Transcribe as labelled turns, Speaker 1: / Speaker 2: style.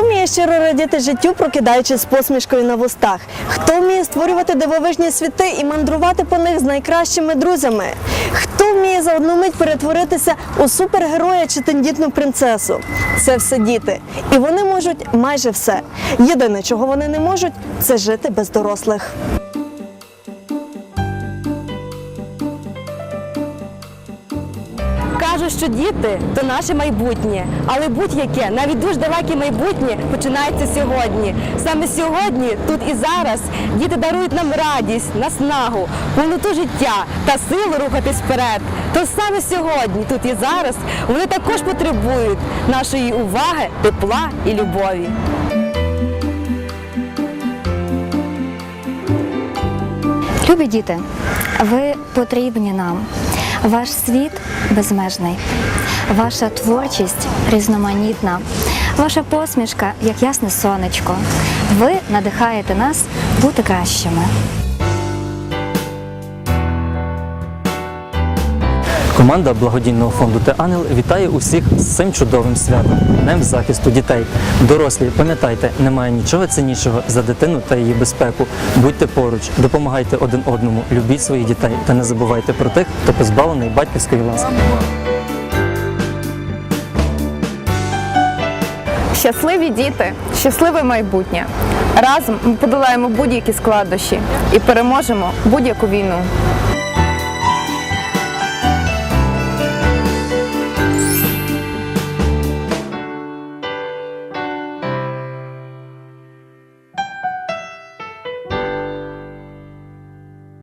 Speaker 1: вміє щиро радіти життю, прокидаючись з посмішкою на вустах? Хто вміє створювати дивовижні світи і мандрувати по них з найкращими друзями? Хто вміє за одну мить перетворитися у супергероя чи тендітну принцесу? Це все діти. І вони можуть майже все. Єдине, чого вони не можуть, це жити без дорослих.
Speaker 2: Кажуть, що діти то наше майбутнє, але будь-яке, навіть дуже далеке майбутнє починається сьогодні. Саме сьогодні, тут і зараз, діти дарують нам радість, наснагу, повноту життя та силу рухатись вперед. То саме сьогодні, тут і зараз, вони також потребують нашої уваги, тепла і любові.
Speaker 3: Любі діти, ви потрібні нам. Ваш світ безмежний, ваша творчість різноманітна, ваша посмішка як ясне сонечко. Ви надихаєте нас бути кращими.
Speaker 4: Команда благодійного фонду Те Ангел вітає усіх з цим чудовим святом Днем захисту дітей. Дорослі, пам'ятайте, немає нічого ціннішого за дитину та її безпеку. Будьте поруч, допомагайте один одному, любіть своїх дітей та не забувайте про тих, хто позбавлений батьківської ласки.
Speaker 5: Щасливі діти, щасливе майбутнє. Разом ми подолаємо будь-які складнощі і переможемо будь-яку війну.